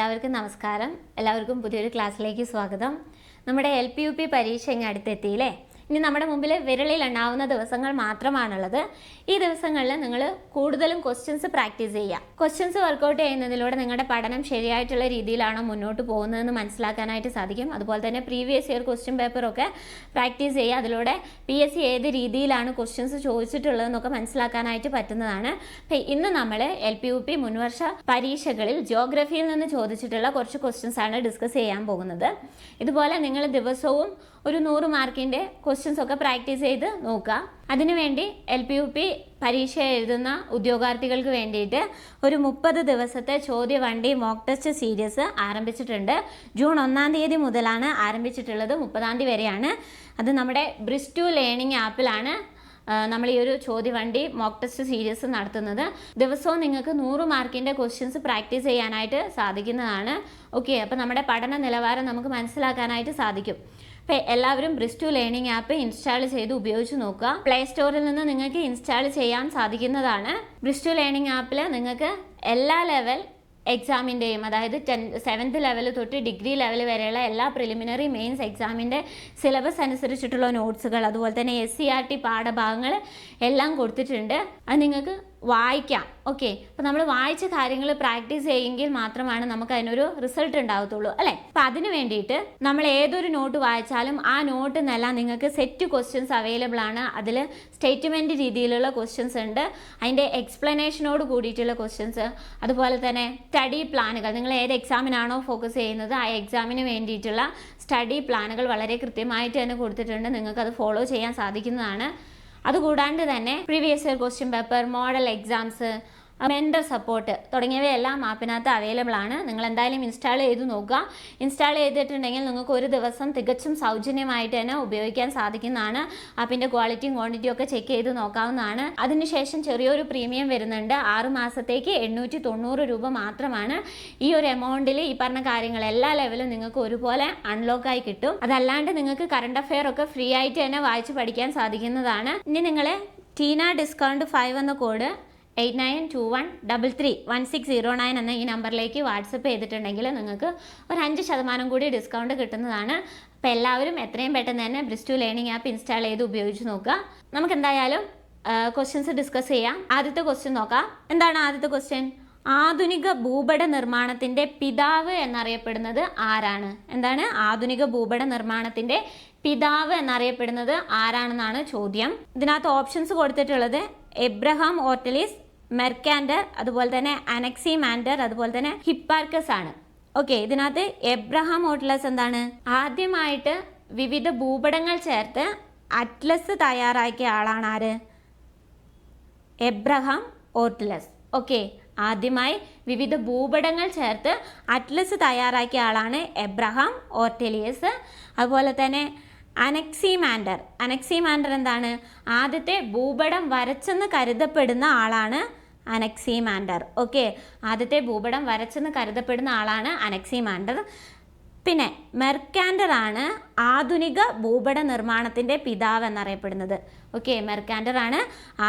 എല്ലാവർക്കും നമസ്കാരം. എല്ലാവർക്കും പുതിയൊരു ക്ലാസ്സിലേക്ക് സ്വാഗതം. നമ്മുടെ എൽ പി യു പി പരീക്ഷ ഇങ്ങ് അടുത്തെത്തിയില്ലേ? ഇനി നമ്മുടെ മുമ്പിൽ വിരളിൽ എണ്ണാവുന്ന ദിവസങ്ങൾ മാത്രമാണുള്ളത്. ഈ ദിവസങ്ങളിൽ നിങ്ങൾ കൂടുതലും ക്വസ്റ്റ്യൻസ് പ്രാക്ടീസ് ചെയ്യുക. ക്വസ്റ്റ്യൻസ് വർക്കൗട്ട് ചെയ്യുന്നതിലൂടെ നിങ്ങളുടെ പഠനം ശരിയായിട്ടുള്ള രീതിയിലാണോ മുന്നോട്ട് പോകുന്നതെന്ന് മനസ്സിലാക്കാനായിട്ട് സാധിക്കും. അതുപോലെ തന്നെ പ്രീവിയസ് ഇയർ ക്വസ്റ്റ്യൻ പേപ്പറൊക്കെ പ്രാക്ടീസ് ചെയ്യുക. അതിലൂടെ പി എസ് സി ഏത് രീതിയിലാണ് ക്വസ്റ്റ്യൻസ് ചോദിച്ചിട്ടുള്ളതെന്നൊക്കെ മനസ്സിലാക്കാനായിട്ട് പറ്റുന്നതാണ്. ഇന്ന് നമ്മൾ എൽ പി യു പി മുൻവർഷ പരീക്ഷകളിൽ ജിയോഗ്രഫിയിൽ നിന്ന് ചോദിച്ചിട്ടുള്ള കുറച്ച് ക്വസ്റ്റ്യൻസ് ആണ് ഡിസ്കസ് ചെയ്യാൻ പോകുന്നത്. ഇതുപോലെ നിങ്ങൾ ദിവസവും ഒരു നൂറ് മാർക്കിന്റെ ക്വസ്റ്റ്യൻസ് ഒക്കെ പ്രാക്ടീസ് ചെയ്ത് നോക്കുക. അതിനുവേണ്ടി എൽ പി യു പി പരീക്ഷ എഴുതുന്ന ഉദ്യോഗാർത്ഥികൾക്ക് വേണ്ടിയിട്ട് ഒരു മുപ്പത് ദിവസത്തെ ചോദ്യ വണ്ടി മോക്ക് ടെസ്റ്റ് സീരീസ് ആരംഭിച്ചിട്ടുണ്ട്. ജൂൺ ഒന്നാം തീയതി മുതലാണ് ആരംഭിച്ചിട്ടുള്ളത് മുപ്പതാം തീയതി വരെയാണ്. അത് നമ്മുടെ ബ്രിസ്റ്റു ലേണിംഗ് ആപ്പിലാണ് നമ്മൾ ഈ ഒരു ചോദ്യവണ്ടി മോക്ക് ടെസ്റ്റ് സീരീസ് നടത്തുന്നത്. ദിവസവും നിങ്ങൾക്ക് നൂറ് മാർക്കിന്റെ ക്വസ്റ്റ്യൻസ് പ്രാക്ടീസ് ചെയ്യാനായിട്ട് സാധിക്കുന്നതാണ്. ഓക്കെ അപ്പോൾ നമ്മുടെ പഠന നിലവാരം നമുക്ക് മനസ്സിലാക്കാനായിട്ട് സാധിക്കും. അപ്പോൾ എല്ലാവരും ബ്രിസ്റ്റു ലേണിംഗ് ആപ്പ് ഇൻസ്റ്റാൾ ചെയ്ത് ഉപയോഗിച്ച് നോക്കുക. പ്ലേ സ്റ്റോറിൽ നിന്ന് നിങ്ങൾക്ക് ഇൻസ്റ്റാൾ ചെയ്യാൻ സാധിക്കുന്നതാണ്. ബ്രിസ്റ്റു ലേണിംഗ് ആപ്പിൽ നിങ്ങൾക്ക് എല്ലാ ലെവൽ എക്സാമിന്റെയും അതായത് ടെൻ സെവൻത്ത് ലെവൽ തൊട്ട് ഡിഗ്രി ലെവൽ വരെയുള്ള എല്ലാ പ്രിലിമിനറി മെയിൻസ് എക്സാമിന്റെ സിലബസ് അനുസരിച്ചിട്ടുള്ള നോട്ട്സുകൾ അതുപോലെ തന്നെ എസ് സി ആർ ടി പാഠഭാഗങ്ങൾ എല്ലാം കൊടുത്തിട്ടുണ്ട്. അത് നിങ്ങൾക്ക് വായിക്കാം. ഓക്കെ അപ്പോൾ നമ്മൾ വായിച്ച കാര്യങ്ങൾ പ്രാക്ടീസ് ചെയ്യുമെങ്കിൽ മാത്രമാണ് നമുക്ക് അതിനൊരു റിസൾട്ട് ഉണ്ടാവത്തുള്ളൂ അല്ലേ? അപ്പോൾ അതിന് വേണ്ടിയിട്ട് നമ്മൾ ഏതൊരു നോട്ട് വായിച്ചാലും ആ നോട്ട് നല്ല നിങ്ങൾക്ക് സെറ്റ് ക്വസ്റ്റ്യൻസ് അവൈലബിൾ ആണ്. അതിൽ സ്റ്റേറ്റ്മെന്റ് രീതിയിലുള്ള ക്വസ്റ്റ്യൻസ് ഉണ്ട്. അതിന്റെ എക്സ്പ്ലനേഷനോട് കൂടിയിട്ടുള്ള ക്വസ്റ്റ്യൻസ് അതുപോലെ തന്നെ സ്റ്റഡി പ്ലാനുകൾ നിങ്ങൾ ഏത് എക്സാമിനാണോ ഫോക്കസ് ചെയ്യുന്നത് ആ എക്സാമിന് വേണ്ടിയിട്ടുള്ള സ്റ്റഡി പ്ലാനുകൾ വളരെ കൃത്യമായിട്ട് തന്നെ കൊടുത്തിട്ടുണ്ട്. നിങ്ങൾക്ക് അത് ഫോളോ ചെയ്യാൻ സാധിക്കുന്നതാണ്. അതുകൂടാണ്ട് തന്നെ previous year question paper model exams mentor support തുടങ്ങിയവയെല്ലാം ആപ്പിനകത്ത് അവൈലബിൾ ആണ്. നിങ്ങൾ എന്തായാലും ഇൻസ്റ്റാൾ ചെയ്ത് നോക്കുക. ഇൻസ്റ്റാൾ ചെയ്തിട്ടുണ്ടെങ്കിൽ നിങ്ങൾക്ക് ഒരു ദിവസം തികച്ചും സൗജന്യമായിട്ട് തന്നെ ഉപയോഗിക്കാൻ സാധിക്കുന്നതാണ്. ആപ്പിന്റെ ക്വാളിറ്റിയും ക്വാണ്ടിറ്റിയും ഒക്കെ ചെക്ക് ചെയ്ത് നോക്കാവുന്നതാണ്. അതിനുശേഷം ചെറിയൊരു പ്രീമിയം വരുന്നുണ്ട്. ആറ് മാസത്തേക്ക് എണ്ണൂറ്റി തൊണ്ണൂറ് രൂപ മാത്രമാണ്. ഈ ഒരു എമൗണ്ടിൽ ഈ പറഞ്ഞ കാര്യങ്ങൾ എല്ലാ ലെവലും നിങ്ങൾക്ക് ഒരുപോലെ അൺലോക്ക് ആയി കിട്ടും. അതല്ലാണ്ട് നിങ്ങൾക്ക് കറണ്ട് അഫെയർ ഒക്കെ ഫ്രീ ആയിട്ട് തന്നെ വായിച്ച് പഠിക്കാൻ സാധിക്കുന്നതാണ്. ഇനി നിങ്ങൾ ടീന ഡിസ്കൗണ്ട് ഫൈവ് എന്ന code eight nine two one double three one six zero nine എന്ന ഈ നമ്പറിലേക്ക് വാട്സപ്പ് ചെയ്തിട്ടുണ്ടെങ്കിൽ നിങ്ങൾക്ക് ഒരു അഞ്ച് ശതമാനം കൂടി ഡിസ്കൗണ്ട് കിട്ടുന്നതാണ്. അപ്പോൾ എല്ലാവരും എത്രയും പെട്ടെന്ന് തന്നെ ബ്രിസ്റ്റു ലേണിംഗ് ആപ്പ് ഇൻസ്റ്റാൾ ചെയ്ത് ഉപയോഗിച്ച് നോക്കുക. നമുക്ക് എന്തായാലും ക്വസ്റ്റ്യൻസ് ഡിസ്കസ് ചെയ്യാം. ആദ്യത്തെ ക്വസ്റ്റ്യൻ നോക്കാം. എന്താണ് ആദ്യത്തെ ക്വസ്റ്റ്യൻ ആധുനിക ഭൂപട നിർമ്മാണത്തിന്റെ പിതാവ് എന്നറിയപ്പെടുന്നത് ആരാണ്? എന്താണ് ആധുനിക ഭൂപട നിർമ്മാണത്തിന്റെ പിതാവ് എന്നറിയപ്പെടുന്നത് ആരാണെന്നാണ് ചോദ്യം. ഇതിനകത്ത് ഓപ്ഷൻസ് കൊടുത്തിട്ടുള്ളത് എബ്രഹാം ഓർട്ടലിസ് മെർക്കാൻഡർ അതുപോലെ തന്നെ അനക്സി മാൻഡർ അതുപോലെ തന്നെ ഹിപ്പാർക്കസ് ആണ് ഓക്കെ ഇതിനകത്ത് എബ്രഹാം ഓർട്ടലസ് എന്താണ്? ആദ്യമായിട്ട് വിവിധ ഭൂപടങ്ങൾ ചേർത്ത് അറ്റ്ലസ് തയ്യാറാക്കിയ ആളാണ് ആര്? എബ്രഹാം ഓർട്ടലസ്. ഓക്കെ ആദ്യമായി വിവിധ ഭൂപടങ്ങൾ ചേർത്ത് അറ്റ്ലസ് തയ്യാറാക്കിയ ആളാണ് എബ്രഹാം ഓർട്ടലിയസ്. അതുപോലെ തന്നെ അനക്സിമാൻഡർ അനക്സിമാൻഡർ എന്താണ്? ആദ്യത്തെ ഭൂപടം വരച്ചെന്ന് കരുതപ്പെടുന്ന ആളാണ് അനക്സിമാൻഡർ ഓക്കെ? ആദ്യത്തെ ഭൂപടം വരച്ചെന്ന് കരുതപ്പെടുന്ന ആളാണ് അനക്സിമാൻഡർ പിന്നെ മെർക്കാൻഡർ ആണ് ആധുനിക ഭൂപട നിർമ്മാണത്തിന്റെ പിതാവ് എന്നറിയപ്പെടുന്നത്. ഓക്കെ? മെർക്കാൻഡർ ആണ്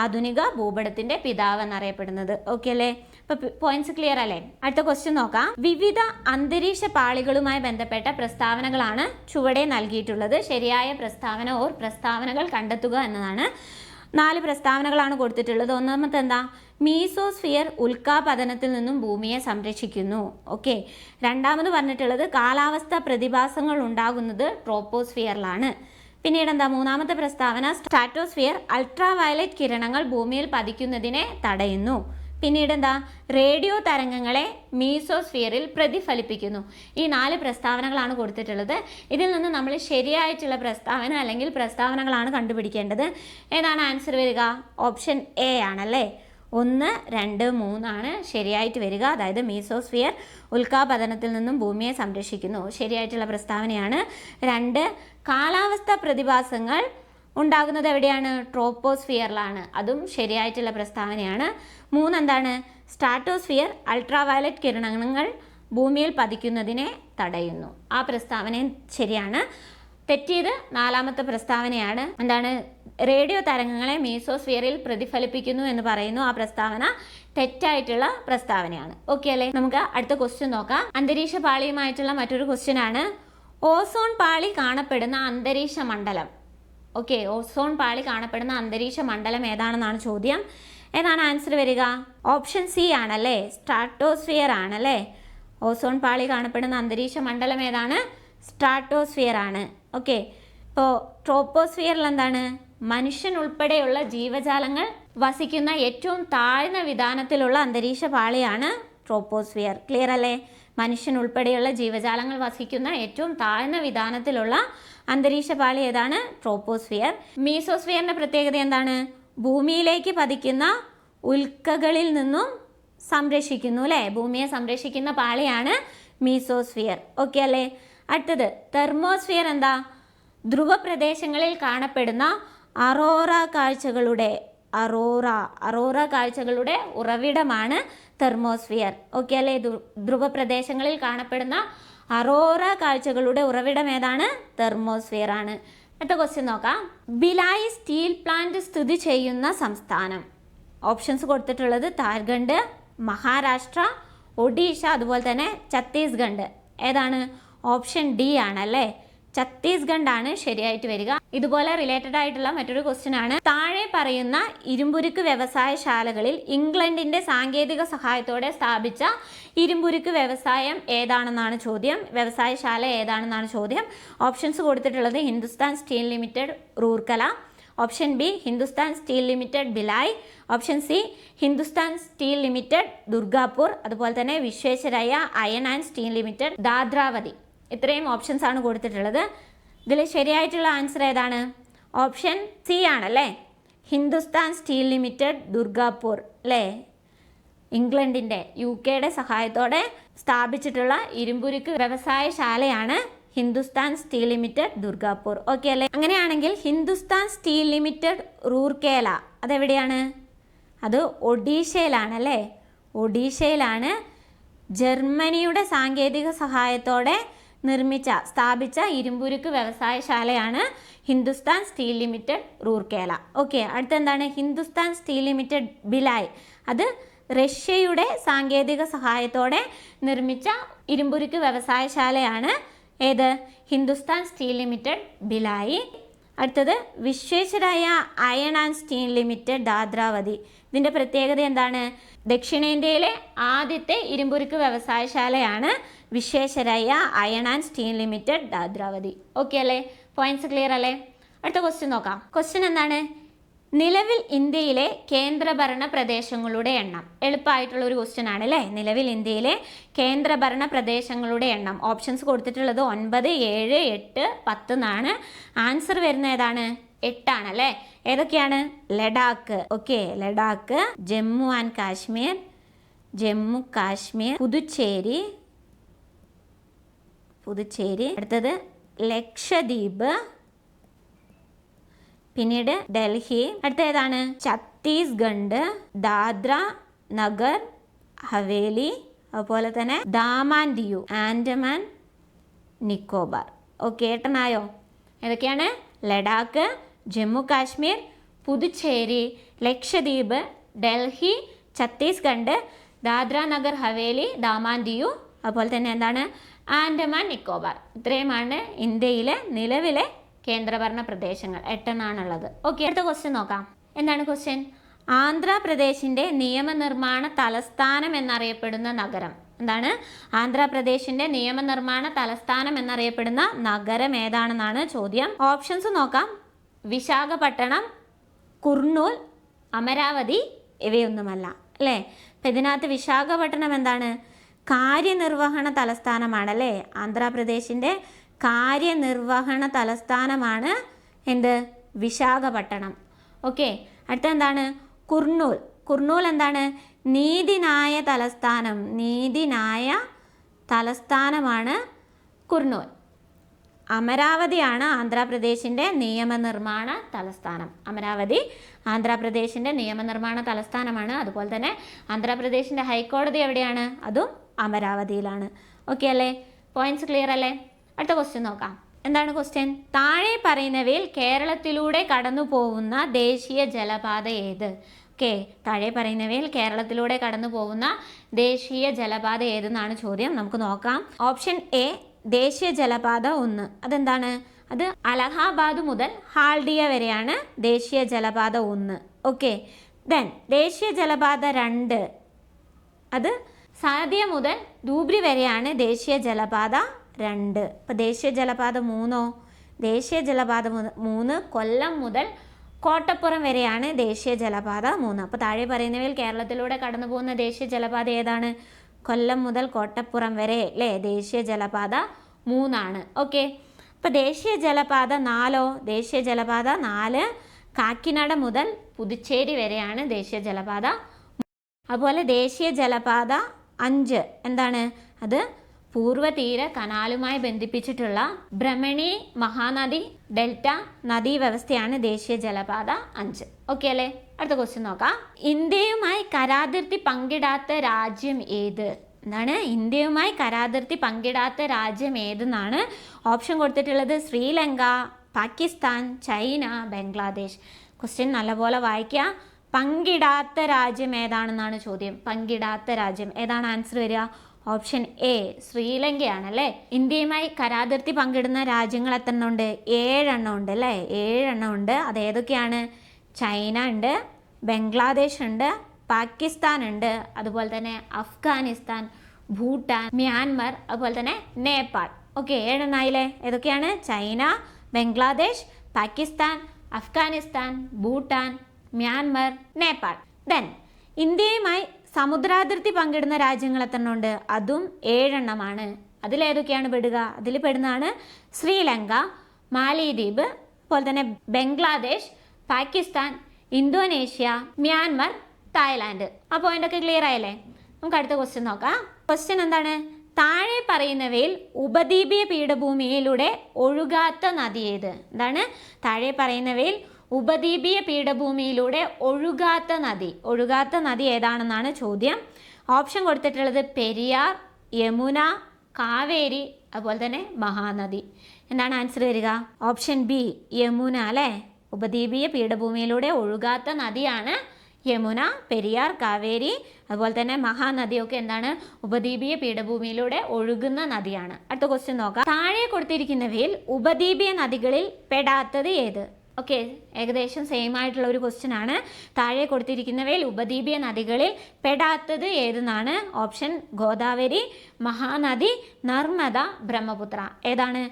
ആധുനിക ഭൂപടത്തിന്റെ പിതാവ് എന്നറിയപ്പെടുന്നത്. ഓക്കെ അല്ലേ? പോയിന്റ്സ് ക്ലിയർ അല്ലേ? അടുത്ത ക്വസ്റ്റ്യൻ നോക്കാം. വിവിധ അന്തരീക്ഷ പാളികളുമായി ബന്ധപ്പെട്ട പ്രസ്താവനകളാണ് ചുവടെ നൽകിയിട്ടുള്ളത്. ശരിയായ പ്രസ്താവന ഓർ പ്രസ്താവനകൾ കണ്ടെത്തുക എന്നതാണ്. നാല് പ്രസ്താവനകളാണ് കൊടുത്തിട്ടുള്ളത്. ഒന്നാമത്തെ എന്താ? മീസോസ്ഫിയർ ഉൽക്കാപതനത്തിൽ നിന്നും ഭൂമിയെ സംരക്ഷിക്കുന്നു. ഓക്കെ. രണ്ടാമത് പറഞ്ഞിട്ടുള്ളത് കാലാവസ്ഥ പ്രതിഭാസങ്ങൾ ഉണ്ടാകുന്നത് ട്രോപ്പോസ്ഫിയറിലാണ്. പിന്നീട് എന്താ? മൂന്നാമത്തെ പ്രസ്താവന സ്ട്രാറ്റോസ്ഫിയർ അൾട്രാവയലറ്റ് കിരണങ്ങൾ ഭൂമിയിൽ പതിക്കുന്നതിനെ തടയുന്നു. പിന്നീട് എന്താ റേഡിയോ തരംഗങ്ങളെ മീസോസ്ഫിയറിൽ പ്രതിഫലിപ്പിക്കുന്നു. ഈ നാല് പ്രസ്താവനകളാണ് കൊടുത്തിട്ടുള്ളത്. ഇതിൽ നിന്ന് നമ്മൾ ശരിയായിട്ടുള്ള പ്രസ്താവന അല്ലെങ്കിൽ പ്രസ്താവനകളാണ് കണ്ടുപിടിക്കേണ്ടത്. ഏതാണ് ആൻസർ വരിക? ഓപ്ഷൻ എ ആണല്ലേ? ഒന്ന് രണ്ട് മൂന്നാണ് ശരിയായിട്ട് വരിക. അതായത് മീസോസ്ഫിയർ ഉൽക്കാപതനത്തിൽ നിന്നും ഭൂമിയെ സംരക്ഷിക്കുന്നു. ശരിയായിട്ടുള്ള പ്രസ്താവനയാണ്. രണ്ട് കാലാവസ്ഥ പ്രതിഭാസങ്ങൾ ഉണ്ടാകുന്നത് എവിടെയാണ്? ട്രോപ്പോസ്ഫിയറിലാണ് അതും ശരിയായിട്ടുള്ള പ്രസ്താവനയാണ്. മൂന്ന് എന്താണ് സ്ട്രാറ്റോസ്ഫിയർ അൾട്രാവയലറ്റ് കിരണങ്ങൾ ഭൂമിയിൽ പതിക്കുന്നതിനെ തടയുന്നു. ആ പ്രസ്താവനയും ശരിയാണ്. തെറ്റിയത് നാലാമത്തെ പ്രസ്താവനയാണ്. എന്താണ്? റേഡിയോ തരംഗങ്ങളെ മീസോസ്ഫിയറിൽ പ്രതിഫലിപ്പിക്കുന്നു എന്ന് പറയുന്നു ആ പ്രസ്താവന. തെറ്റായിട്ടുള്ള പ്രസ്താവനയാണ്. ഓക്കെ അല്ലേ? നമുക്ക് അടുത്ത ക്വസ്റ്റ്യൻ നോക്കാം. അന്തരീക്ഷ പാളിയുമായിട്ടുള്ള മറ്റൊരു ക്വസ്റ്റ്യൻ ആണ്. ഓസോൺ പാളി കാണപ്പെടുന്ന അന്തരീക്ഷ മണ്ഡലം. ഓക്കെ ഓസോൺ പാളി കാണപ്പെടുന്ന അന്തരീക്ഷ മണ്ഡലം ഏതാണെന്നാണ് ചോദ്യം. ഏതാണ് ആൻസർ വരിക? ഓപ്ഷൻ സി ആണല്ലേ? സ്ട്രാറ്റോസ്ഫിയർ ആണല്ലേ? ഓസോൺ പാളി കാണപ്പെടുന്ന അന്തരീക്ഷ മണ്ഡലം ഏതാണ്? സ്ട്രാറ്റോസ്ഫിയർ ആണ്. ഓക്കെ ഇപ്പോൾ ട്രോപ്പോസ്ഫിയറിൽ എന്താണ്? മനുഷ്യൻ ഉൾപ്പെടെയുള്ള ജീവജാലങ്ങൾ വസിക്കുന്ന ഏറ്റവും താഴ്ന്ന വിധാനത്തിലുള്ള അന്തരീക്ഷ പാളിയാണ് ട്രോപ്പോസ്ഫിയർ ക്ലിയർ അല്ലേ? മനുഷ്യൻ ഉൾപ്പെടെയുള്ള ജീവജാലങ്ങൾ വസിക്കുന്ന ഏറ്റവും താഴ്ന്ന വിധാനത്തിലുള്ള അന്തരീക്ഷ പാളി ഏതാണ്? ട്രോപ്പോസ്ഫിയർ. മീസോസ്ഫിയറിന്റെ പ്രത്യേകത എന്താണ്? ഭൂമിയിലേക്ക് പതിക്കുന്ന ഉൽക്കകളിൽ നിന്നും സംരക്ഷിക്കുന്നു അല്ലേ? ഭൂമിയെ സംരക്ഷിക്കുന്ന പാളിയാണ് മീസോസ്ഫിയർ. ഓക്കെ അല്ലേ? അടുത്തത് തെർമോസ്ഫിയർ എന്താ? ധ്രുവ പ്രദേശങ്ങളിൽ കാണപ്പെടുന്ന അറോറ കാഴ്ചകളുടെ അറോറ അറോറ കാഴ്ചകളുടെ ഉറവിടമാണ് തെർമോസ്ഫിയർ. ഓക്കെ അല്ലേ? ധ്രു- ധ്രുവ പ്രദേശങ്ങളിൽ കാണപ്പെടുന്ന അറോറ കാഴ്ചകളുടെ ഉറവിടം ഏതാണ്? തെർമോസ്ഫിയർ ആണ് അടുത്ത ക്വസ്റ്റ്യൻ നോക്കാം. ബിലായി സ്റ്റീൽ പ്ലാന്റ് സ്ഥിതി ചെയ്യുന്ന സംസ്ഥാനം. ഓപ്ഷൻസ് കൊടുത്തിട്ടുള്ളത് താർഖണ്ഡ് മഹാരാഷ്ട്ര ഒഡീഷ അതുപോലെ തന്നെ ഛത്തീസ്ഗഡ്. ഏതാണ്? ഓപ്ഷൻ ഡി ആണല്ലേ ഛത്തീസ്ഗഡ് ആണ് ശരിയായിട്ട് വരിക. ഇതുപോലെ റിലേറ്റഡ് ആയിട്ടുള്ള മറ്റൊരു ക്വസ്റ്റ്യൻ ആണ്. താഴെ പറയുന്ന ഇരുമ്പുരുക്ക് വ്യവസായശാലകളിൽ ഇംഗ്ലണ്ടിന്റെ സാങ്കേതിക സഹായത്തോടെ സ്ഥാപിച്ച ഇരുമ്പുരുക്ക് വ്യവസായം ഏതാണെന്നാണ് ചോദ്യം. വ്യവസായശാല ഏതാണെന്നാണ് ചോദ്യം. ഓപ്ഷൻസ് കൊടുത്തിട്ടുള്ളത് Hindustan steel limited Rourkela. Option B Hindustan steel limited Bhilai option C Hindustan steel limited Durgapur. അതുപോലെ തന്നെ Visvesvaraya iron and steel limited Bhadravati. ഇത്രയും ഓപ്ഷൻസ് ആണ് കൊടുത്തിട്ടുള്ളത്. ഇതിൽ ശരിയായിട്ടുള്ള ആൻസർ ഏതാണ്? ഓപ്ഷൻ സി ആണല്ലേ? ഹിന്ദുസ്ഥാൻ സ്റ്റീൽ ലിമിറ്റഡ് ദുർഗാപൂർ അല്ലേ? ഇംഗ്ലണ്ടിന്റെ യു കെയുടെ സഹായത്തോടെ സ്ഥാപിച്ചിട്ടുള്ള ഇരുമ്പുരുക്ക് വ്യവസായശാലയാണ് Hindustan steel limited Durgapur. Okay അല്ലേ? അങ്ങനെയാണെങ്കിൽ ഹിന്ദുസ്ഥാൻ സ്റ്റീൽ ലിമിറ്റഡ് റൂർക്കേല അതെവിടെയാണ്? അത് ഒഡീഷയിലാണ് അല്ലേ ഒഡീഷയിലാണ് ജർമ്മനിയുടെ സാങ്കേതിക സഹായത്തോടെ നിർമ്മിച്ച സ്ഥാപിച്ച ഇരുമ്പുരുക്ക് വ്യവസായശാലയാണ് Hindustan steel limited Rourkela okay അടുത്തെന്താണ്? Hindustan steel limited Bhilai. അത് റഷ്യയുടെ സാങ്കേതിക സഹായത്തോടെ നിർമ്മിച്ച ഇരുമ്പുരുക്ക് വ്യവസായശാലയാണ്. ഏത്? Hindustan steel limited Bhilai. അടുത്തത് Visvesvaraya iron and steel limited Bhadravati. ഇതിന്റെ പ്രത്യേകത എന്താണ്? ദക്ഷിണേന്ത്യയിലെ ആദ്യത്തെ ഇരുമ്പുരുക്ക് വ്യവസായശാലയാണ് Visvesvaraya iron and steel limited Bhadravati. Okay അല്ലേ? പോയിന്റ്സ് ക്ലിയർ അല്ലേ? അടുത്ത ക്വസ്റ്റ്യൻ നോക്കാം. ക്വസ്റ്റ്യൻ എന്താണ്? നിലവിൽ ഇന്ത്യയിലെ കേന്ദ്രഭരണ പ്രദേശങ്ങളുടെ എണ്ണം. എളുപ്പമായിട്ടുള്ള ഒരു ക്വസ്റ്റ്യൻ ആണ് അല്ലേ? നിലവിൽ ഇന്ത്യയിലെ കേന്ദ്രഭരണ പ്രദേശങ്ങളുടെ എണ്ണം. ഓപ്ഷൻസ് കൊടുത്തിട്ടുള്ളത് ഒൻപത് ഏഴ് എട്ട് പത്ത് എന്നാണ്. ആൻസർ വരുന്ന ഏതാണ്? എട്ടാണ് അല്ലേ? ഏതൊക്കെയാണ്? Ladakh. Okay Ladakh Jammu and Kashmir Jammu Kashmir Puducherry Puducherry. അടുത്തത് ലക്ഷദ്വീപ് പിന്നീട് ഡൽഹി. അടുത്ത ഏതാണ്? ഛത്തീസ്ഗഡ് ദാദ്ര നഗർ ഹവേലി. അതുപോലെ തന്നെ ദാമാൻ ദിയു ആൻഡമാൻ നിക്കോബാർ. ഓക്കെ ഏട്ടനായോ? ഏതൊക്കെയാണ്? ലഡാക്ക് ജമ്മു കാശ്മീർ പുതുച്ചേരി ലക്ഷദ്വീപ് ഡൽഹി ഛത്തീസ്ഗഡ് ദാദ്ര നഗർ ഹവേലി ദാമാൻ ദിയു അതുപോലെ തന്നെ എന്താണ്? ആൻഡമാൻ നിക്കോബാർ. ഇത്രയുമാണ് ഇന്ത്യയിലെ നിലവിലെ കേന്ദ്രഭരണ പ്രദേശങ്ങൾ. എട്ടെണ്ണാണുള്ളത്. ഓക്കെ അടുത്ത ക്വസ്റ്റ്യൻ നോക്കാം. എന്താണ് ക്വസ്റ്റ്യൻ ആന്ധ്രാപ്രദേശിന്റെ നിയമനിർമ്മാണ തലസ്ഥാനം എന്നറിയപ്പെടുന്ന നഗരം. എന്താണ്? ആന്ധ്രാപ്രദേശിന്റെ നിയമനിർമ്മാണ തലസ്ഥാനം എന്നറിയപ്പെടുന്ന നഗരം ഏതാണെന്നാണ് ചോദ്യം. ഓപ്ഷൻസ് നോക്കാം. വിശാഖപട്ടണം കുർണൂൽ അമരാവതി ഇവയൊന്നുമല്ല. അല്ലേ? അപ്പം ഇതിനകത്ത് വിശാഖപട്ടണം എന്താണ്? കാര്യനിർവഹണ തലസ്ഥാനമാണ് തലസ്ഥാനമാണല്ലേ? ആന്ധ്രാപ്രദേശിന്റെ കാര്യനിർവഹണ തലസ്ഥാനമാണ് എന്ത്? വിശാഖപട്ടണം. ഓക്കെ അടുത്ത എന്താണ് കുർണൂൽ. കുർണൂൽ എന്താണ്? നീതിനായ തലസ്ഥാനം. നീതിനായ തലസ്ഥാനമാണ് കുർണൂൽ. അമരാവതിയാണ് ആന്ധ്രാപ്രദേശിന്റെ നിയമനിർമ്മാണ തലസ്ഥാനം. അമരാവതി ആന്ധ്രാപ്രദേശിന്റെ നിയമനിർമ്മാണ തലസ്ഥാനമാണ്. അതുപോലെ തന്നെ ആന്ധ്രാപ്രദേശിന്റെ ഹൈക്കോടതി എവിടെയാണ്? അതും അമരാവതിയിലാണ്. ഓക്കെ അല്ലേ? പോയിന്റ്സ് ക്ലിയർ അല്ലേ? അടുത്ത ക്വസ്റ്റ്യൻ നോക്കാം. എന്താണ് ക്വസ്റ്റ്യൻ താഴെ പറയുന്നവയിൽ കേരളത്തിലൂടെ കടന്നു പോകുന്ന ദേശീയ ജലപാത ഏത്? ഓക്കെ താഴെ പറയുന്നവയിൽ കേരളത്തിലൂടെ കടന്നു പോകുന്ന ദേശീയ ജലപാത ഏതെന്നാണ് ചോദ്യം? നമുക്ക് നോക്കാം. ഓപ്ഷൻ എ ദേശീയ ജലപാത ഒന്ന്. അതെന്താണ്? അത് അലഹാബാദ് മുതൽ ഹാൽഡിയ വരെയാണ് ദേശീയ ജലപാത ഒന്ന്. ഓക്കെ ദെൻ ദേശീയ ജലപാത രണ്ട്. അത് സാദിയ മുതൽ ധൂബ്രി വരെയാണ് ദേശീയ ജലപാത രണ്ട് അപ്പോൾ ദേശീയ ജലപാത മൂന്നോ ദേശീയ ജലപാത മൂന്ന് കൊല്ലം മുതൽ കോട്ടപ്പുറം വരെയാണ് ദേശീയ ജലപാത മൂന്ന് അപ്പോൾ താഴെ പറയുന്നവയിൽ കേരളത്തിലൂടെ കടന്നു പോകുന്ന ദേശീയ ജലപാത ഏതാണ് കൊല്ലം മുതൽ കോട്ടപ്പുറം വരെ അല്ലേ ദേശീയ ജലപാത മൂന്നാണ് ഓക്കെ അപ്പോൾ ദേശീയ ജലപാത നാലോ ദേശീയ ജലപാത നാല് കാക്കിനാട മുതൽ പുതുച്ചേരി വരെയാണ് ദേശീയ ജലപാത അതുപോലെ ദേശീയ ജലപാത അഞ്ച്. എന്താണ്? അത് പൂർവതീര കനാലുമായി ബന്ധിപ്പിച്ചിട്ടുള്ള ഭ്രമണി മഹാനദി ഡെൽറ്റ നദീ വ്യവസ്ഥയാണ് ദേശീയ ജലപാത അഞ്ച്. ഓക്കെ അല്ലേ? അടുത്ത ക്വസ്റ്റ്യൻ നോക്കാം. ഇന്ത്യയുമായി കരാതിർത്തി പങ്കിടാത്ത രാജ്യം ഏത്? എന്താണ്? ഇന്ത്യയുമായി കരാതിർത്തി പങ്കിടാത്ത രാജ്യം ഏതെന്നാണ് ഓപ്ഷൻ കൊടുത്തിട്ടുള്ളത്. ശ്രീലങ്ക പാകിസ്ഥാൻ ചൈന ബംഗ്ലാദേശ്. ക്വസ്റ്റ്യൻ നല്ലപോലെ വായിക്കുക പങ്കിടാത്ത രാജ്യം ഏതാണെന്നാണ് ചോദ്യം. പങ്കിടാത്ത രാജ്യം. ഏതാണ് ആൻസർ വരിക? ഓപ്ഷൻ എ ശ്രീലങ്കയാണ് അല്ലേ ഇന്ത്യയുമായി കരാതിർത്തി പങ്കിടുന്ന രാജ്യങ്ങൾ ഉണ്ട് ഏഴെണ്ണം ഉണ്ട് അല്ലേ? ഏഴെണ്ണം ഉണ്ട് അത് ഏതൊക്കെയാണ്? ചൈന ഉണ്ട് ബംഗ്ലാദേശ് ഉണ്ട് പാകിസ്ഥാൻ ഉണ്ട് അതുപോലെ തന്നെ അഫ്ഗാനിസ്ഥാൻ ഭൂട്ടാൻ മ്യാൻമർ അതുപോലെ തന്നെ നേപ്പാൾ. ഓക്കെ ഏഴെണ്ണായില്ലേ ഏതൊക്കെയാണ്? China Bangladesh Pakistan Afghanistan Bhutan Myanmar Nepal. Then ഇന്ത്യയുമായി സമുദ്രാതിർത്തി പങ്കിടുന്ന രാജ്യങ്ങൾ എത്ര ഉണ്ട് അതും ഏഴെണ്ണമാണ്. അതിലേതൊക്കെയാണ് പെടുക? അതിൽ പെടുന്നതാണ് ശ്രീലങ്ക മാലിദ്വീപ് അതുപോലെ തന്നെ Bangladesh Pakistan Indonesia Myanmar Thailand. ആ പോയിന്റ് ഒക്കെ ക്ലിയർ ആയല്ലേ? നമുക്ക് അടുത്ത ക്വസ്റ്റ്യൻ നോക്കാം. ക്വസ്റ്റ്യൻ എന്താണ്? താഴെ പറയുന്നവയിൽ ഉപദ്വീപീയ പീഠഭൂമിയിലൂടെ ഒഴുകാത്ത നദി ഏത്? എന്താണ്? താഴെ പറയുന്നവയിൽ ഉപദ്വീപീയ പീഠഭൂമിയിലൂടെ ഒഴുകാത്ത നദി. ഒഴുകാത്ത നദി ഏതാണെന്നാണ് ചോദ്യം. ഓപ്ഷൻ കൊടുത്തിട്ടുള്ളത് പെരിയാർ യമുന കാവേരി അതുപോലെ തന്നെ മഹാനദി. എന്താണ് ആൻസർ വരിക? ഓപ്ഷൻ ബി യമുന അല്ലേ? ഉപദ്വീപീയ പീഠഭൂമിയിലൂടെ ഒഴുകാത്ത നദിയാണ് യമുന പെരിയാർ കാവേരി അതുപോലെ തന്നെ മഹാനദിയൊക്കെ എന്താണ്? ഉപദ്വീപീയ പീഠഭൂമിയിലൂടെ ഒഴുകുന്ന നദിയാണ്. അടുത്ത ക്വസ്റ്റ്യൻ നോക്കാം. താഴെ കൊടുത്തിരിക്കുന്നവയിൽ ഉപദ്വീപീയ നദികളിൽ പെടാത്തത് ഏത്? ഓക്കെ ഏകദേശം സെയിം ആയിട്ടുള്ള ഒരു ക്വസ്റ്റ്യൻ ആണ്. താഴെ കൊടുത്തിരിക്കുന്നവയിൽ ഉപദ്വീപീയ നദികളിൽ പെടാത്തത് ഏതെന്നാണ്? ഓപ്ഷൻ ഗോദാവരി മഹാനദി നർമ്മദ ബ്രഹ്മപുത്ര. ഏതാണ്?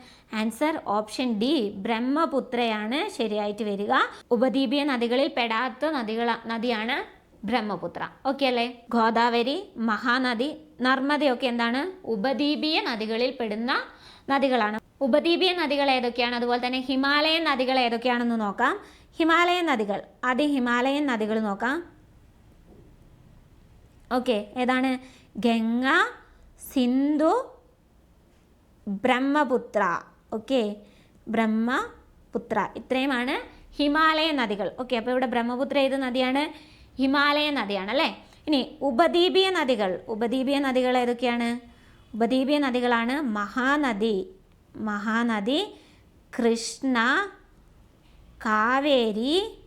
ആൻസർ ഓപ്ഷൻ ഡി ബ്രഹ്മപുത്രയാണ്. ശരിയായിട്ട് വരിക. ഉപദ്വീപീയ നദികളിൽ പെടാത്ത നദികൾ നദിയാണ് ബ്രഹ്മപുത്ര. ഓക്കെ അല്ലേ? ഗോദാവരി മഹാനദി നർമ്മദയൊക്കെ എന്താണ്? ഉപദ്വീപീയ നദികളിൽ പെടുന്ന നദികളാണ്. ഉപദ്വീപീയ നദികൾ ഏതൊക്കെയാണ്? അതുപോലെ തന്നെ ഹിമാലയൻ നദികൾ ഏതൊക്കെയാണെന്ന് നോക്കാം. ഹിമാലയൻ നദികൾ. ആദ്യം ഹിമാലയൻ നദികൾ നോക്കാം. ഓക്കെ ഏതാണ്? ഗംഗ സിന്ധു ബ്രഹ്മപുത്ര. ഓക്കെ ബ്രഹ്മപുത്ര. ഇത്രയുമാണ് ഹിമാലയ നദികൾ. ഓക്കെ അപ്പോൾ ഇവിടെ ബ്രഹ്മപുത്ര ഏത് നദിയാണ്? ഹിമാലയ നദിയാണ് അല്ലേ? ഇനി ഉപദ്വീപീയ നദികൾ. ഉപദ്വീപീയ നദികൾ ഏതൊക്കെയാണ്? ഉപദ്വീപീയ നദികളാണ് മഹാനദി. മഹാനദി കൃഷ്ണ കാവേരി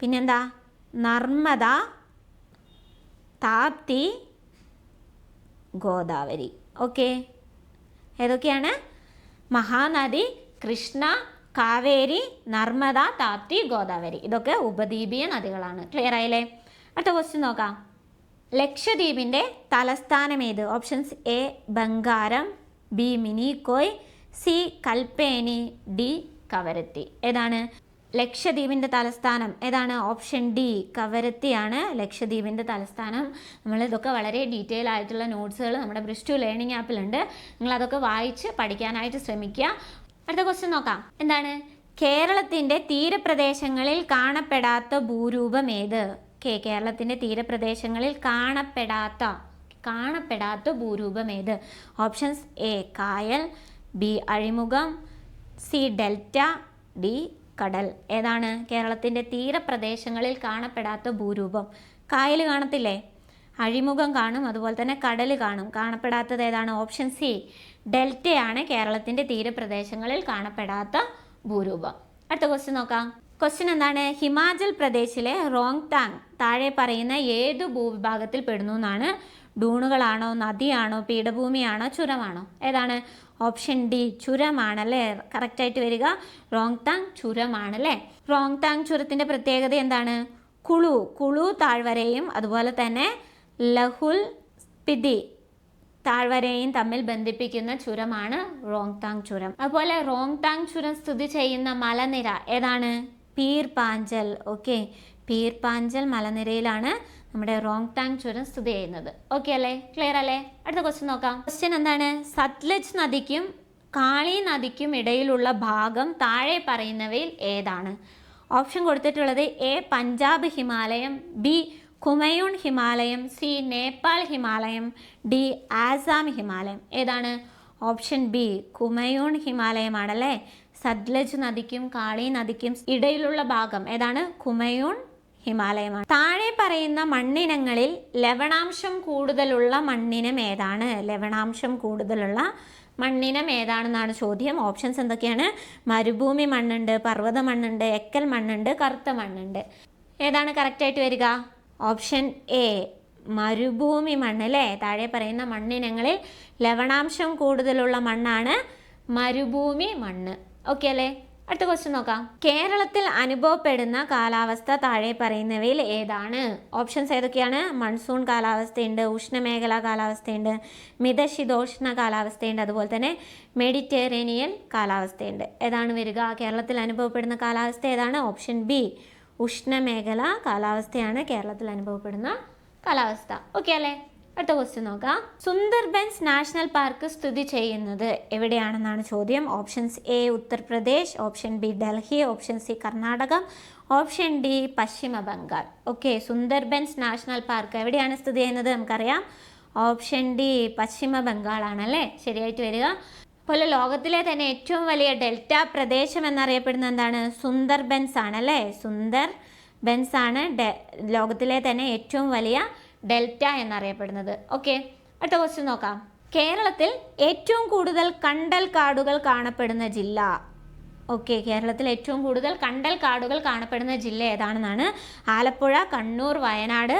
പിന്നെന്താ? നർമ്മദ താപ്തി ഗോദാവരി. ഓക്കെ. ഏതൊക്കെയാണ്? മഹാനദി കൃഷ്ണ കാവേരി നർമ്മദ താപ്തി ഗോദാവരി. ഇതൊക്കെ ഉപദ്വീപീയ നദികളാണ്. ക്ലിയർ ആയില്ലേ? അടുത്ത ക്വസ്റ്റ്യൻ നോക്കാം. ലക്ഷദ്വീപിന്റെ തലസ്ഥാനം ഏത്? Options A Bangaram B Minicoy C Kalpeni D Kavaratti. ഏതാണ്? ലക്ഷദ്വീപിന്റെ തലസ്ഥാനം. ഏതാണ്? ഓപ്ഷൻ ഡി കവരത്തിയാണ് ലക്ഷദ്വീപിന്റെ തലസ്ഥാനം. നമ്മൾ ഇതൊക്കെ വളരെ ഡീറ്റെയിൽ ആയിട്ടുള്ള നോട്ട്സുകൾ നമ്മുടെ ബ്രിസ്റ്റു ലേണിംഗ് ആപ്പിലുണ്ട് നിങ്ങൾ അതൊക്കെ വായിച്ച് പഠിക്കാനായിട്ട് ശ്രമിക്കുക. അടുത്ത ക്വസ്റ്റ്യൻ നോക്കാം. എന്താണ്? കേരളത്തിന്റെ തീരപ്രദേശങ്ങളിൽ കാണപ്പെടാത്ത ഭൂരൂപം ഏത്? കേരളത്തിന്റെ തീരപ്രദേശങ്ങളിൽ കാണപ്പെടാത്ത കാണപ്പെടാത്ത ഭൂരൂപം ഏത് ഓപ്ഷൻസ് എ കായൽ ബി അഴിമുഖം സി ഡെൽറ്റ ഡി കടൽ. ഏതാണ് കേരളത്തിന്റെ തീരപ്രദേശങ്ങളിൽ കാണപ്പെടാത്ത ഭൂരൂപം? കായൽ കാണത്തില്ലേ? അഴിമുഖം കാണും അതുപോലെ തന്നെ കടൽ കാണും. കാണപ്പെടാത്തത് ഏതാണ്? ഓപ്ഷൻ സി ഡെൽറ്റയാണ് കേരളത്തിന്റെ തീരപ്രദേശങ്ങളിൽ കാണപ്പെടാത്ത ഭൂരൂപം. അടുത്ത ക്വസ്റ്റ്യൻ നോക്കാം. ക്വസ്റ്റ്യൻ എന്താണ്? ഹിമാചൽ പ്രദേശിലെ റോങ് താങ് താഴെ പറയുന്ന ഏത് ഭൂവിഭാഗത്തിൽ പെടുന്നു എന്നാണ് ഡൂണുകളാണോ നദിയാണോ പീഠഭൂമിയാണോ ചുരമാണോ? ഏതാണ്? ഓപ്ഷൻ ഡി ചുരമാണല്ലേ? കറക്റ്റായിട്ട് വരിക. റോങ് താങ് ചുരമാണല്ലേ? റോങ് താങ് ചുരത്തിന്റെ പ്രത്യേകത എന്താണ്? കുളു കുളു താഴ്വരയും അതുപോലെ തന്നെ ലഹുൽ സ്പിതി താഴ്വരയും തമ്മിൽ ബന്ധിപ്പിക്കുന്ന ചുരമാണ് റോങ് താങ് ചുരം. അതുപോലെ റോങ് താങ് ചുരം സ്ഥിതി ചെയ്യുന്ന മലനിര ഏതാണ്? പീർ പാഞ്ചൽ ഓക്കെ. പീർ പാഞ്ചൽ മലനിരയിലാണ് നമ്മുടെ റോങ് ടാങ് ചുരം സ്ഥിതി ചെയ്യുന്നത്. ഓക്കെ അല്ലേ? ക്ലിയർ അല്ലേ? അടുത്ത ക്വസ്റ്റ്യൻ നോക്കാം. ക്വസ്റ്റ്യൻ എന്താണ്? സത്ലജ് നദിക്കും കാളി നദിക്കും ഇടയിലുള്ള ഭാഗം താഴെ പറയുന്നവയിൽ ഏതാണ്? ഓപ്ഷൻ കൊടുത്തിട്ടുള്ളത് A Punjab Himalayam B Kumaon Himalayam C Nepal Himalayam D Assam ഹിമാലയം. ഏതാണ്? ഓപ്ഷൻ ബി കുമയൂൺ ഹിമാലയമാണല്ലേ? സത്ലജ് നദിക്കും കാളി നദിക്കും ഇടയിലുള്ള ഭാഗം ഏതാണ്? കുമയൂൺ ഹിമാലയമാണ്. താഴെ പറയുന്ന മണ്ണിനങ്ങളിൽ ലവണാംശം കൂടുതലുള്ള മണ്ണിനം ഏതാണ്? ലവണാംശം കൂടുതലുള്ള മണ്ണിനം ഏതാണെന്നാണ് ചോദ്യം. ഓപ്ഷൻസ് എന്തൊക്കെയാണ്? മരുഭൂമി മണ്ണുണ്ട് പർവത മണ്ണുണ്ട് എക്കൽ മണ്ണുണ്ട് കറുത്ത മണ്ണുണ്ട്. ഏതാണ് കറക്റ്റായിട്ട് വരിക? ഓപ്ഷൻ എ മരുഭൂമി മണ്ണ് അല്ലേ? താഴെ പറയുന്ന മണ്ണിനങ്ങളിൽ ലവണാംശം കൂടുതലുള്ള മണ്ണാണ് മരുഭൂമി മണ്ണ്. ഓക്കെ അല്ലേ? അടുത്ത ക്വസ്റ്റ്യൻ നോക്കാം. കേരളത്തിൽ അനുഭവപ്പെടുന്ന കാലാവസ്ഥ താഴെ പറയുന്നവയിൽ ഏതാണ്? ഓപ്ഷൻസ് ഏതൊക്കെയാണ്? മൺസൂൺ കാലാവസ്ഥയുണ്ട് ഉഷ്ണമേഖലാ കാലാവസ്ഥയുണ്ട് മിതശീതോഷ്ണ കാലാവസ്ഥയുണ്ട് അതുപോലെ തന്നെ മെഡിറ്ററേനിയൻ കാലാവസ്ഥയുണ്ട്. ഏതാണ് വരിക? കേരളത്തിൽ അനുഭവപ്പെടുന്ന കാലാവസ്ഥ ഏതാണ്? ഓപ്ഷൻ ബി ഉഷ്ണമേഖല കാലാവസ്ഥയാണ് കേരളത്തിൽ അനുഭവപ്പെടുന്ന കാലാവസ്ഥ. ഓക്കെ അല്ലേ? അടുത്ത ക്വസ്റ്റ്യൻ നോക്കാം. സുന്ദർബൻസ് നാഷണൽ പാർക്ക് സ്ഥിതി ചെയ്യുന്നത് എവിടെയാണെന്നാണ് ചോദ്യം. Options A Uttar Pradesh. Option B Delhi. Option C Karnataka. Option D Paschima Bengal. Okay Sundarbans national park എവിടെയാണ് സ്ഥിതി ചെയ്യുന്നത് നമുക്കറിയാം. ഓപ്ഷൻ ഡി പശ്ചിമ ബംഗാൾ ആണല്ലേ ശരിയായിട്ട് വരിക. അതുപോലെ ലോകത്തിലെ തന്നെ ഏറ്റവും വലിയ ഡെൽറ്റ പ്രദേശം എന്നറിയപ്പെടുന്ന എന്താണ്? സുന്ദർബൻസ് ആണല്ലേ സുന്ദർ ബെൻസ് ആണ് ലോകത്തിലെ തന്നെ ഏറ്റവും വലിയ ഡെൽറ്റ എന്നറിയപ്പെടുന്നത്. ഓക്കെ അടുത്ത ക്വസ്റ്റ്യൻ നോക്കാം. കേരളത്തിൽ ഏറ്റവും കൂടുതൽ കണ്ടൽ കാടുകൾ കാണപ്പെടുന്ന ജില്ല. ഓക്കെ കേരളത്തിൽ ഏറ്റവും കൂടുതൽ കണ്ടൽ കാടുകൾ കാണപ്പെടുന്ന ജില്ല ഏതാണെന്നാണ്? ആലപ്പുഴ കണ്ണൂർ വയനാട്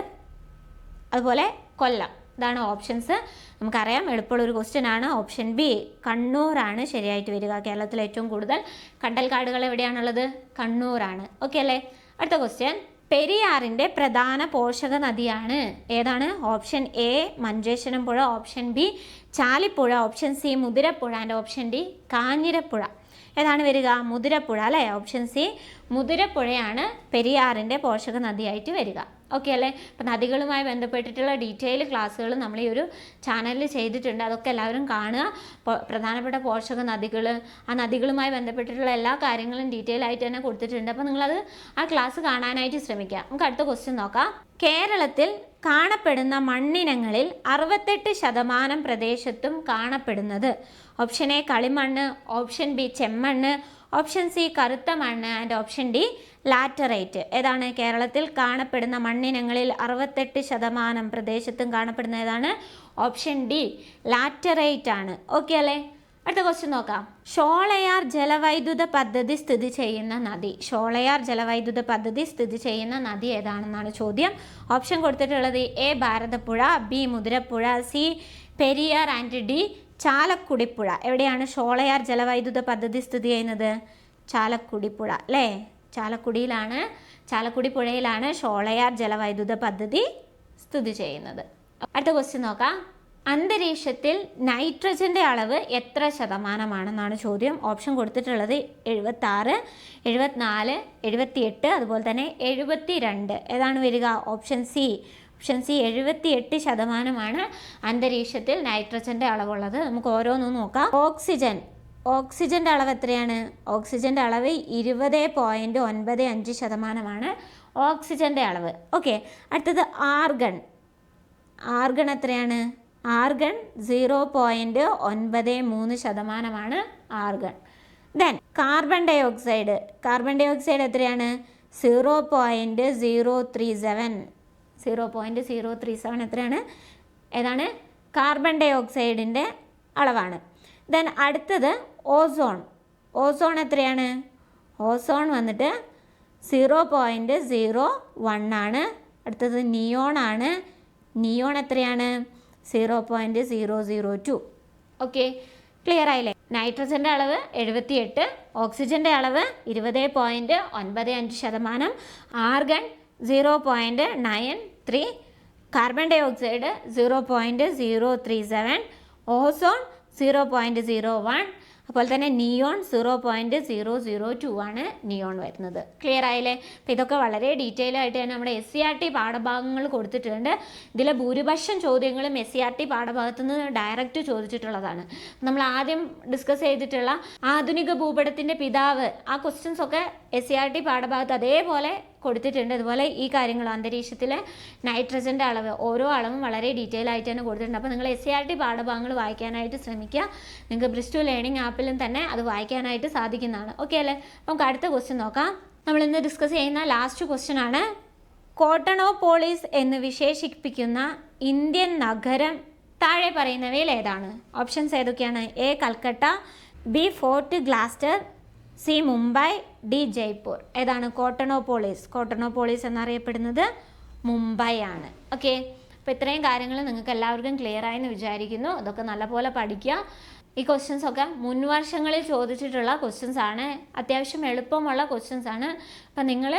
അതുപോലെ കൊല്ലം. ഇതാണ് ഓപ്ഷൻസ് നമുക്കറിയാം എളുപ്പമുള്ള ഒരു ക്വസ്റ്റ്യൻ ആണ്. ഓപ്ഷൻ ബി കണ്ണൂരാണ് ശരിയായിട്ട് വരിക. കേരളത്തിൽ ഏറ്റവും കൂടുതൽ കണ്ടൽ കാടുകൾ എവിടെയാണുള്ളത്? കണ്ണൂറാണ് ഓക്കെ അല്ലേ? അടുത്ത ക്വസ്റ്റ്യൻ പെരിയാറിന്റെ പ്രധാന പോഷക നദിയാണ്. ഏതാണ്? ഓപ്ഷൻ എ മഞ്ചേശ്വരം പുഴ option B Chalippuzha. Option C Muthirappuzha. And option D Kanjirappuzha. ഏതാണ് വരിക? മുതിരപ്പുഴ അല്ലേ? ഓപ്ഷൻ സി മുതിരപ്പുഴയാണ് പെരിയാറിന്റെ പോഷക നദിയായിട്ട് വരിക. ഓക്കെ അല്ലേ അപ്പം നദികളുമായി ബന്ധപ്പെട്ടിട്ടുള്ള ഡീറ്റെയിൽ ക്ലാസ്സുകൾ നമ്മൾ ഈ ഒരു ചാനലിൽ ചെയ്തിട്ടുണ്ട്. അതൊക്കെ എല്ലാവരും കാണുക. പ്രധാനപ്പെട്ട പോഷക നദികൾ ആ നദികളുമായി ബന്ധപ്പെട്ടിട്ടുള്ള എല്ലാ കാര്യങ്ങളും ഡീറ്റെയിൽ ആയിട്ട് തന്നെ കൊടുത്തിട്ടുണ്ട്. അപ്പോൾ നിങ്ങളത് ആ ക്ലാസ് കാണാനായിട്ട് ശ്രമിക്കുക. നമുക്ക് അടുത്ത ക്വസ്റ്റ്യൻ നോക്കാം. കേരളത്തിൽ കാണപ്പെടുന്ന മണ്ണിനങ്ങളിൽ അറുപത്തെട്ട് ശതമാനം പ്രദേശത്തും കാണപ്പെടുന്നത്. ഓപ്ഷൻ എ കളിമണ്ണ് ഓപ്ഷൻ ബി ചെമ്മണ്ണ് ഓപ്ഷൻ സി കറുത്ത മണ്ണ് ആൻഡ് ഓപ്ഷൻ ഡി ലാറ്ററൈറ്റ് ഏതാണ് കേരളത്തിൽ കാണപ്പെടുന്ന മണ്ണിനങ്ങളിൽ അറുപത്തെട്ട് ശതമാനം പ്രദേശത്തും കാണപ്പെടുന്ന ഏതാണ്? ഓപ്ഷൻ ഡി ലാറ്ററൈറ്റ് ആണ്. ഓക്കെ അല്ലേ? അടുത്ത ക്വസ്റ്റ്യൻ നോക്കാം. ഷോളയാർ ജലവൈദ്യുത പദ്ധതി സ്ഥിതി ചെയ്യുന്ന നദി. ഷോളയാർ ജലവൈദ്യുത പദ്ധതി സ്ഥിതി ചെയ്യുന്ന നദി ഏതാണെന്നാണ് ചോദ്യം. ഓപ്ഷൻ കൊടുത്തിട്ടുള്ളത് A Bharathappuzha B Muthirappuzha C Periyar and D Chalakudippuzha. എവിടെയാണ് ഷോളയാർ ജലവൈദ്യുത പദ്ധതി സ്ഥിതി ചെയ്യുന്നത്? ചാലക്കുടിപ്പുഴ അല്ലേ? ചാലക്കുടിയിലാണ് ചാലക്കുടി പുഴയിലാണ് ഷോളയാർ ജലവൈദ്യുത പദ്ധതി സ്ഥിതി ചെയ്യുന്നത്. അടുത്ത ക്വസ്റ്റ്യൻ നോക്കാം. അന്തരീക്ഷത്തിൽ നൈട്രജന്റെ അളവ് എത്ര ശതമാനമാണെന്നാണ് ചോദ്യം. ഓപ്ഷൻ കൊടുത്തിട്ടുള്ളത് എഴുപത്താറ് എഴുപത്തിനാല് എഴുപത്തിയെട്ട് അതുപോലെ തന്നെ എഴുപത്തി രണ്ട് ഏതാണ് വരിക? ഓപ്ഷൻ സി ഓപ്ഷൻ സി എഴുപത്തി എട്ട് ശതമാനമാണ് അന്തരീക്ഷത്തിൽ നൈട്രജന്റെ അളവുള്ളത്. നമുക്ക് ഓരോന്നും നോക്കാം. ഓക്സിജൻ ഓക്സിജന്റെ അളവ് എത്രയാണ്? ഓക്സിജന്റെ അളവ് ഇരുപത് പോയിന്റ് ഒൻപത് അഞ്ച് ശതമാനമാണ് ഓക്സിജന്റെ അളവ്. ഓക്കെ അടുത്തത് ആർഗൺ ആർഗൺ എത്രയാണ്? ആർഗൺ സീറോ പോയിന്റ് ഒൻപത് മൂന്ന് ശതമാനമാണ് argon then carbon dioxide carbon dioxide എത്രയാണ്? Zero point zero three seven zero point zero three seven എത്രയാണ്? ഏതാണ്? കാർബൺ ഡൈ ഓക്സൈഡിന്റെ അളവാണ്. ദെൻ അടുത്തത് ഓസോൺ ഓസോൺ എത്രയാണ്? ഓസോൺ വന്നിട്ട് സീറോ പോയിന്റ് സീറോ വൺ ആണ്. അടുത്തത് നിയോൺ ആണ്. നിയോൺ എത്രയാണ്? Zero point zero zero two okay clear ആയില്ലേ? നൈട്രജന്റെ അളവ് എഴുപത്തിയെട്ട് ഓക്സിജന്റെ അളവ് ഇരുപത് പോയിന്റ് ഒൻപത് അഞ്ച് ശതമാനം argon zero point nine three carbon dioxide zero point zero three seven ozone zero point zero one അതുപോലെ തന്നെ neon zero point zero zero two ആണ് നിയോൺ വരുന്നത്. ക്ലിയർ ആയില്ലേ? അപ്പോൾ ഇതൊക്കെ വളരെ ഡീറ്റെയിൽ ആയിട്ട് തന്നെ നമ്മുടെ എസ് സി ആർ ടി പാഠഭാഗങ്ങൾ കൊടുത്തിട്ടുണ്ട്. ഇതിലെ ഭൂരിപക്ഷം ചോദ്യങ്ങളും എസ് സി ആർ ടി പാഠഭാഗത്തു നിന്ന് ഡയറക്റ്റ് ചോദിച്ചിട്ടുള്ളതാണ്. നമ്മൾ ആദ്യം ഡിസ്കസ് ചെയ്തിട്ടുള്ള ആധുനിക ഭൂപടത്തിന്റെ പിതാവ് ആ ക്വസ്റ്റ്യൻസ് ഒക്കെ എസ് സി ആർ ടി പാഠഭാഗത്ത് അതേപോലെ കൊടുത്തിട്ടുണ്ട്. അതുപോലെ ഈ കാര്യങ്ങൾ അന്തരീക്ഷത്തിലെ നൈട്രജന്റെ അളവ് ഓരോ അളവും വളരെ ഡീറ്റെയിൽ ആയിട്ട് തന്നെ കൊടുത്തിട്ടുണ്ട്. അപ്പോൾ നിങ്ങൾ എസ് സി ആർ ടി പാഠഭാഗങ്ങൾ വായിക്കാനായിട്ട് ശ്രമിക്കുക. നിങ്ങൾക്ക് ബ്രിസ്റ്റു ലേണിംഗ് ആപ്പിലും തന്നെ അത് വായിക്കാനായിട്ട് സാധിക്കുന്നതാണ്. ഓക്കെ അല്ലേ? അപ്പം അടുത്ത ക്വസ്റ്റ്യൻ നോക്കാം. നമ്മൾ ഇന്ന് ഡിസ്കസ് ചെയ്യുന്ന ലാസ്റ്റ് ക്വസ്റ്റ്യൻ ആണ്. കോട്ടണോപോളിസ് എന്ന് വിശേഷിപ്പിക്കുന്ന ഇന്ത്യൻ നഗരം താഴെ പറയുന്നവയിൽ ഏതാണ്? ഓപ്ഷൻസ് ഏതൊക്കെയാണ്? A Calcutta B fort Gloster C Mumbai D Jaipur. ഏതാണ്? കോട്ടണോപോളിസ് കോട്ടണോപോളിസ് എന്നറിയപ്പെടുന്നത് മുംബൈ ആണ്. ഓക്കെ. അപ്പോൾ ഇത്രയും കാര്യങ്ങൾ നിങ്ങൾക്ക് എല്ലാവർക്കും ക്ലിയർ ആയെന്ന് വിചാരിക്കുന്നു. അതൊക്കെ നല്ലപോലെ പഠിക്കുക. ഈ ക്വസ്റ്റ്യൻസ് ഒക്കെ മുൻവർഷങ്ങളിൽ ചോദിച്ചിട്ടുള്ള ക്വസ്റ്റ്യൻസ് ആണ്. അത്യാവശ്യം എളുപ്പമുള്ള ക്വസ്റ്റ്യൻസ് ആണ്. അപ്പം നിങ്ങൾ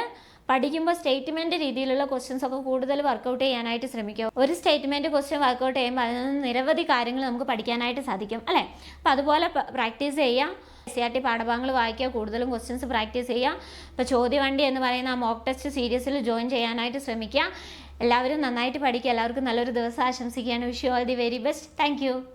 പഠിക്കുമ്പോൾ സ്റ്റേറ്റ്മെന്റ് രീതിയിലുള്ള ക്വസ്റ്റ്യൻസ് ഒക്കെ കൂടുതൽ വർക്കൗട്ട് ചെയ്യാനായിട്ട് ശ്രമിക്കുക. ഒരു സ്റ്റേറ്റ്മെന്റ് ക്വസ്റ്റ്യൻ വർക്കൗട്ട് ചെയ്യുമ്പോൾ അതിൽ നിന്ന് നിരവധി കാര്യങ്ങൾ നമുക്ക് പഠിക്കാനായിട്ട് സാധിക്കും. അല്ലേ? അപ്പം അതുപോലെ പ്രാക്ടീസ് ചെയ്യുക. സി ആർ ടി പാഠഭാഗങ്ങൾ വായിക്കുക കൂടുതലും ക്വസ്റ്റ്യൻസ് പ്രാക്ടീസ് ചെയ്യുക. ഇപ്പോൾ ചോദ്യവണ്ടി എന്ന് പറയുന്ന ആ മോക്ക് ടെസ്റ്റ് സീരീസിൽ ജോയിൻ ചെയ്യാനായിട്ട് ശ്രമിക്കുക. എല്ലാവരും നന്നായിട്ട് പഠിക്കുക. എല്ലാവർക്കും നല്ലൊരു ദിവസം ആശംസിക്കുകയാണ്. Wish you all the very best thank